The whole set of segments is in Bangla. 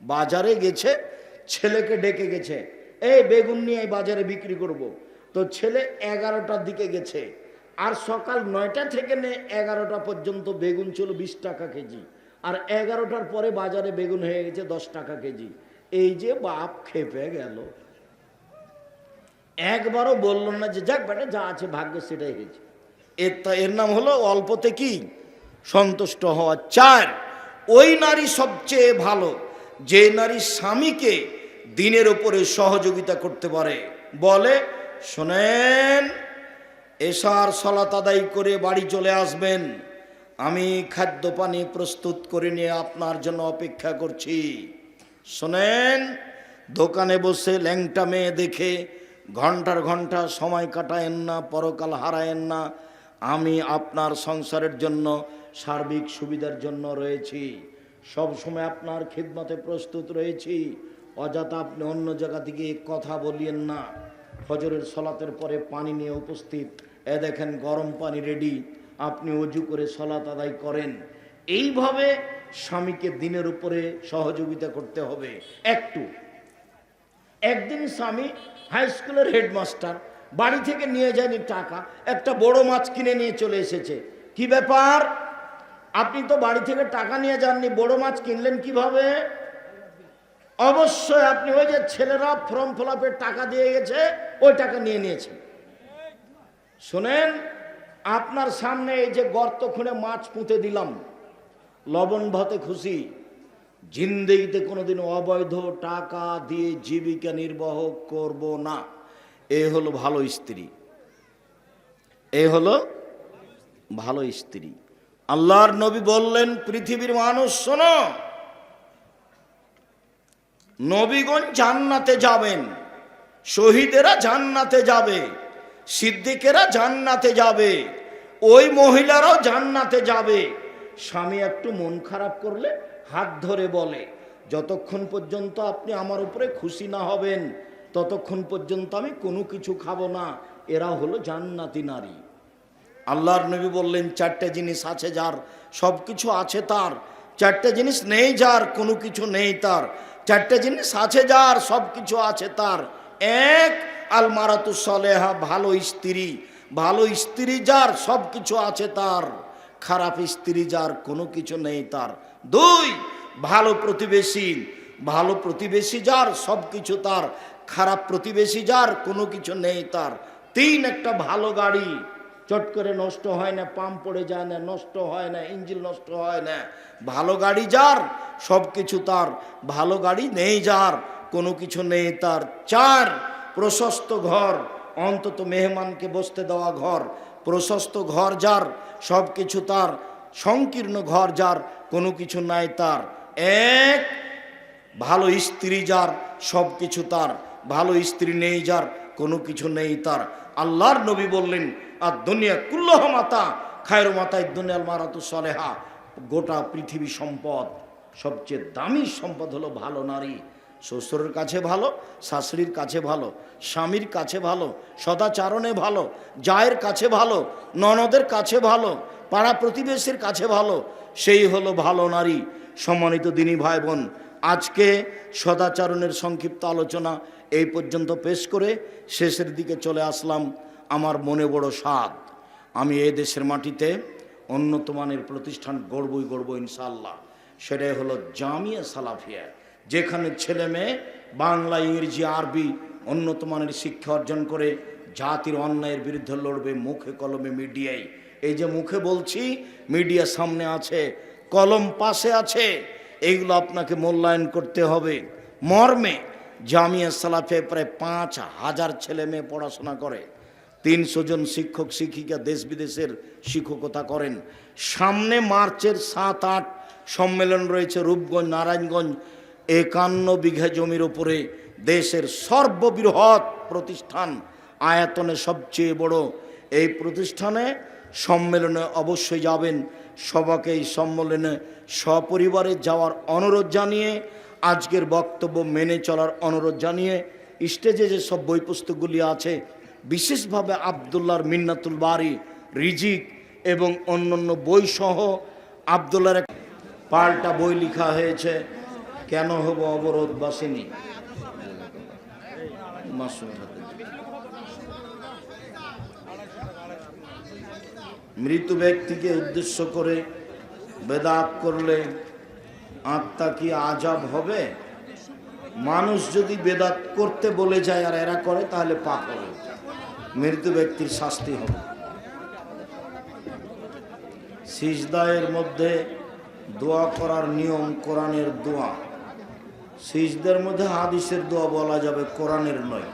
বাজারে গেছে, ছেলেকে ডেকে গেছে, এই বেগুন নিয়ে বাজারে বিক্রি করব। তো ছেলে এগারোটার দিকে গেছে, আর সকাল নয়টা থেকে নে এগারোটা পর্যন্ত বেগুন ছিল বিশ টাকা কেজি, আর এগারোটার পরে বাজারে বেগুন হয়ে গেছে দশ টাকা কেজি। এই যে বাপ খেপে গেল। একবারও বলল না যে, যাক বেটা, যা আছে ভাগ্য সেটাই হয়েছে। এর এর নাম হলো অল্পতে কি? সন্তুষ্ট হওয়া চার। ওই নারী সবচেয়ে ভালো। যে নারী স্বামীকে দিনের উপরে সহযোগিতা করতে পারে, বলে, শোনেন, এসার সলাত আদায় করে বাড়ি চলে আসবেন। আমি খাদ্য পানি প্রস্তুত করে নিয়ে আপনার জন্য অপেক্ষা করছি। শোনেন, দোকানে বসে ল্যাংটা মেয়ে দেখে ঘণ্টার ঘণ্টা সময় কাটায়েন না, পরকাল হারায়েন না। আমি আপনার সংসারের জন্য সার্বিক সুবিধার জন্য রয়েছি। সব সময় আপনার খিদমতে প্রস্তুত রয়েছি। অযথা আপনি অন্য জায়গা থেকে কথা বলিয়েন না। ফজরের সলাতের পরে পানি নিয়ে উপস্থিত। এ দেখেন, গরম পানি রেডি আপনি অজু করে সলাত আদায় করেন। এইভাবে স্বামীকে দিনের উপরে সহযোগিতা করতে হবে। একটু। একদিন স্বামী হাই স্কুলের হেডমাস্টার বাড়ি থেকে নিয়ে যায়নি টাকা, একটা বড় মাছ কিনে নিয়ে চলে এসেছে। কি ব্যাপার? আপনি তো বাড়ি থেকে টাকা নিয়ে যাননি, বড় মাছ কিনলেন কীভাবে? অবশ্যই আপনি ওই যে ছেলেরা ফর্ম ফিল টাকা দিয়ে গেছে, ওই টাকা নিয়ে নিয়েছেন শোনেন, আপনার সামনে এই যে গর্ত খুঁড়ে মাছ পুঁতে দিলাম, লবণ ভাতে খুশি। জিন্দেগিতে কোনোদিন অবৈধ টাকা দিয়ে জীবিকা নির্বাহ করব না। এ হলো ভালো স্ত্রী। এ হলো ভালো স্ত্রী। আল্লাহর নবী বললেন, পৃথিবীর মানুষ, শোনো। নবীগণ জান্নাতে যাবেন, শহীদেরা জান্নাতে যাবে, সিদ্দিকেরা জান্নাতে যাবে, ওই মহিলারাও জান্নাতে যাবে। স্বামী একটু মন খারাপ করলে হাত ধরে বলে, যতক্ষণ পর্যন্ত আপনি আমার উপরে খুশি না হবেন, ততক্ষণ পর্যন্ত আমি কোনো কিছু খাব না। এরা হলো জান্নাতি নারী। আল্লাহর নবী বললেন, চারটে জিনিস আছে যার সব কিছু আছে তার। চারটে জিনিস নেই যার, কোনো কিছু নেই তার। চারটে জিনিস আছে যার সব কিছু আছে তার। এক আল মারাতু সলেহা, ভালো স্ত্রী। ভালো স্ত্রী যার সব কিছু আছে তার। খারাপ স্ত্রী যার, কোনো কিছু নেই তার। দুই, ভালো প্রতিবেশী। ভালো প্রতিবেশী যার সব কিছু তার। খারাপ প্রতিবেশী যার, কোনো কিছু নেই তার। তিন, একটা ভালো গাড়ি। চট করে নষ্ট হয় না, পাম্প পড়ে যায় না, নষ্ট হয় না, ইঞ্জিন নষ্ট হয় না। ভালো গাড়ি যার, সব কিছু তার। ভালো গাড়ি নেই যার, কোনো কিছু নেই তার। চার, প্রশস্ত ঘর, অন্তত মেহমানকে বসতে দেওয়া ঘর। প্রশস্ত ঘর যার, সব কিছু তার। সংকীর্ণ ঘর যার, কোনো কিছু নাই তার। এক, ভালো স্ত্রী যার, সব কিছু তার। ভালো স্ত্রী নেই যার কোনো কিছু নেই তার। আল্লাহর নবী বললেন, আর দুনিয়া কুল্লহ মাতা, খায়ের মাতায় দুনিয়াল মারাতু সলেহা। গোটা পৃথিবী সম্পদ, সবচেয়ে দামি সম্পদ হলো ভালো নারী। শ্বশুরের কাছে ভালো, শাশুড়ির কাছে ভালো, স্বামীর কাছে ভালো, সদাচারণে ভালো, জায়ের কাছে ভালো, ননদের কাছে ভালো, পাড়া প্রতিবেশীর কাছে ভালো, সেই হলো ভালো নারী। সম্মানিত দিনী ভাই বোন আজকে সদাচরণের সংক্ষিপ্ত আলোচনা এই পর্যন্ত পেশ করে শেষের দিকে চলে আসলাম আমার মনে বড় স্বাদ। আমি এ দেশের মাটিতে উন্নত মানের প্রতিষ্ঠান গড়বই গড়ব ইনশাল্লাহ সেটাই হলো জামিয়া সালাফিয়া, যেখানে ছেলে মেয়ে বাংলা, ইংরেজি, আরবি উন্নত মানের শিক্ষা অর্জন করে জাতির অন্যায়ের বিরুদ্ধে লড়বে মুখে কলমে মিডিয়ায়। এই যে মুখে বলছি, মিডিয়া সামনে আছে, কলম পাশে আছে এইগুলো আপনাকে মূল্যায়ন করতে হবে। মর্মে জামিয়া সালাফে প্রায় পাঁচ হাজার ছেলে মেয়ে পড়াশোনা করে। তিনশো জন শিক্ষক, শিক্ষিকা দেশ বিদেশের শিক্ষকতা করেন। সামনে মার্চের সাত আট সম্মেলন রয়েছে রূপগঞ্জ, নারায়ণগঞ্জ। একান্ন বিঘা জমির ওপরে দেশের সর্ববৃহৎ প্রতিষ্ঠান আয়তনে সবচেয়ে বড়। এই প্রতিষ্ঠানে সম্মেলনে অবশ্যই যাবেন। সবাকে এই সম্মেলনে সপরিবারে যাওয়ার অনুরোধ জানিয়ে, আজকের বক্তব্য মেনে চলার অনুরোধ জানিয়ে, স্টেজে যে সব বই পুস্তকগুলি আছে, বিশেষভাবে আবদুল্লাহর মিন্নাতুল বাড়ি রিজিক এবং অন্যান্য বই সহ আবদুল্লার পাল্টা বই লেখা হয়েছে, কেন হব অবরোধ বাসিনী মাসুদ হাতে। মৃত ব্যক্তিকে উদ্দেশ্য করে বেদাত করলে আত্মা কি আজাব হবে? মানুষ যদি বেদাত করতে বলে যায় আর এরা করে, তাহলে পাপ হবে। মৃত ব্যক্তির শাস্তি হবে। সিজদায়ের মধ্যে দোয়া করার নিয়ম কোরআনের দোয়া। সিজদের মধ্যে হাদিসের দোয়া বলা যাবে কোরআনের নয়।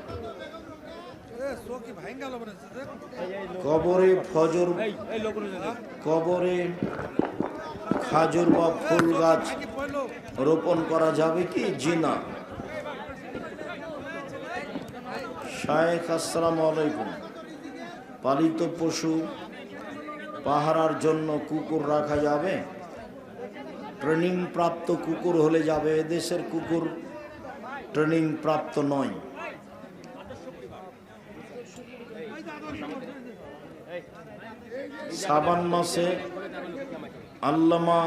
কবরে ফজর কবরে খাজুর বা ফুল গাছ রোপণ করা যাবে কি? জিনা শায়েখ আসসালামু আলাইকুম। পালিত পশু পাহারার জন্য কুকুর রাখা যাবে? ট্রেনিং প্রাপ্ত কুকুর হলে যাবে। এদেশের কুকুর ট্রেনিং প্রাপ্ত নয়। সাবান মাসে আল্লামা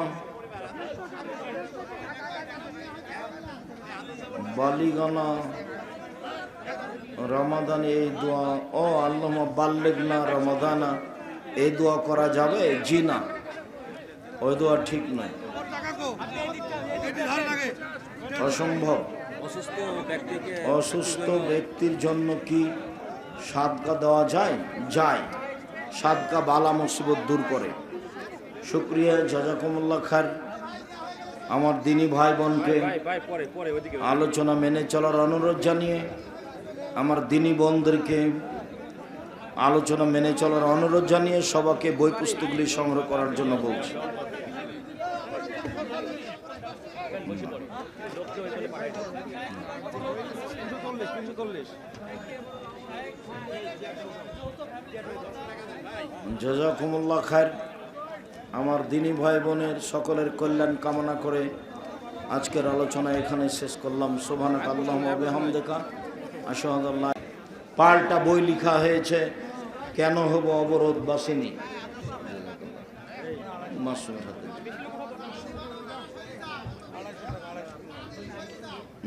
বালিগানা রমাদানে এই দোয়া, ও আল্লামা বাল্লেগনা রমাদানা, এই দোয়া করা যাবে? জি না। ওই দোয়া ঠিক নয়। অসম্ভব। অসুস্থ ব্যক্তির জন্য কি সাদকা দেওয়া যায়? যায়। সাদকা বালা মুসিবত দূর করে। শুক্রিয়া জাজাকুমুল্লা খার আমার দিনী ভাই বোনকে আলোচনা মেনে চলার অনুরোধ জানিয়ে, আমার দিনী বোনদেরকে আলোচনা মেনে চলার অনুরোধ জানিয়ে সবাকে বই পুস্তকগুলি সংগ্রহ করার জন্য বলছি। জাজাকুমুল্লাহ খায়ের আমার দিনী ভাই বোনের সকলের কল্যাণ কামনা করে আজকের আলোচনা এখানে শেষ করলাম। সোভানক আল্লাহ বেহামদেকা। আশাহাদাল্লাহ পাল্টা বই লিখা হয়েছে, কেন হব অবরোধ বাসিনী মাসুদ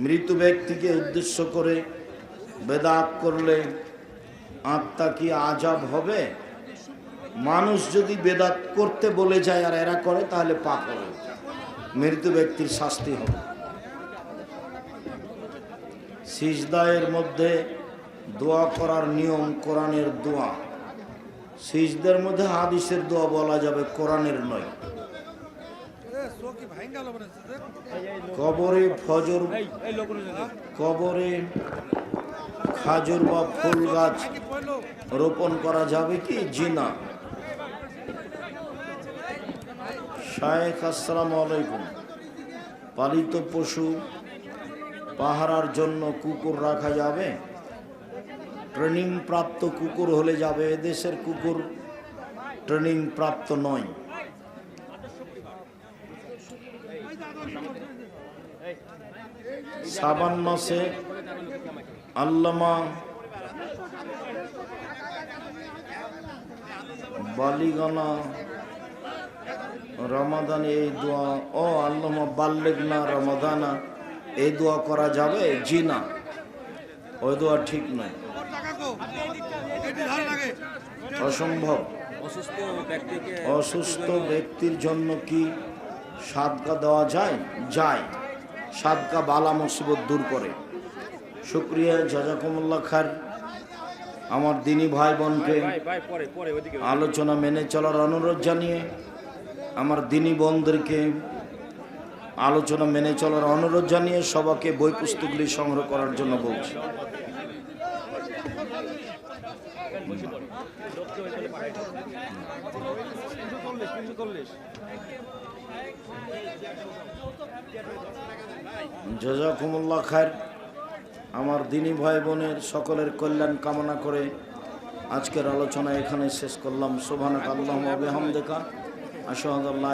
মৃত ব্যক্তিকে উদ্দেশ্য করে বেদাত করলে আত্মা কি আজাব হবে? মানুষ যদি বেদাত করতে বলে যায় আর এরা করে, তাহলে পাপ হবে। মৃত ব্যক্তির শাস্তি হবে। সিজদায়ের মধ্যে দোয়া করার নিয়ম কোরআনের দোয়া। সিজদের মধ্যে হাদিসের দোয়া বলা যাবে, কোরআনের নয়। কবরে ফজর কবরে খাজুর বা ফুল গাছ রোপণ করা যাবে কি? জিনা শায়েখ আসসালামু আলাইকুম। পালিত পশু পাহারার জন্য কুকুর রাখা যাবে? ট্রেনিং প্রাপ্ত কুকুর হলে যাবে। এদেশের কুকুর ট্রেনিং প্রাপ্ত নয়। সাবান মাসে আল্লামা বালিগানা রমাদানে, এই দোয়া, ও আল্লামা বাল্লেগনা রমাদানা, এই দোয়া করা যাবে? জি না। ওই দোয়া ঠিক নয়। অসম্ভব। অসুস্থ অসুস্থ ব্যক্তির জন্য কি সাদকা দেওয়া যায় যায়। সাদকা বালা মুসিবত দূর করে। শুক্রিয়া, জাজাকুমুল্লাহ খার আমার দিনী ভাই বোনকে আলোচনা মেনে চলার অনুরোধ জানিয়ে, আমার দিনী বোনদেরকে আলোচনা মেনে চলার অনুরোধ জানিয়ে সবাইকে বই পুস্তকগুলি সংগ্রহ করার জন্য বলছি। জাজাকুমুল্লাহ খায়ের, আমার দিনী ভাই বোনের সকলের কল্যাণ কামনা করে আজকের আলোচনা এখানে শেষ করলাম। সোভানক আল্লাহ বেহামদেকা। আশাহাদাল্লাহ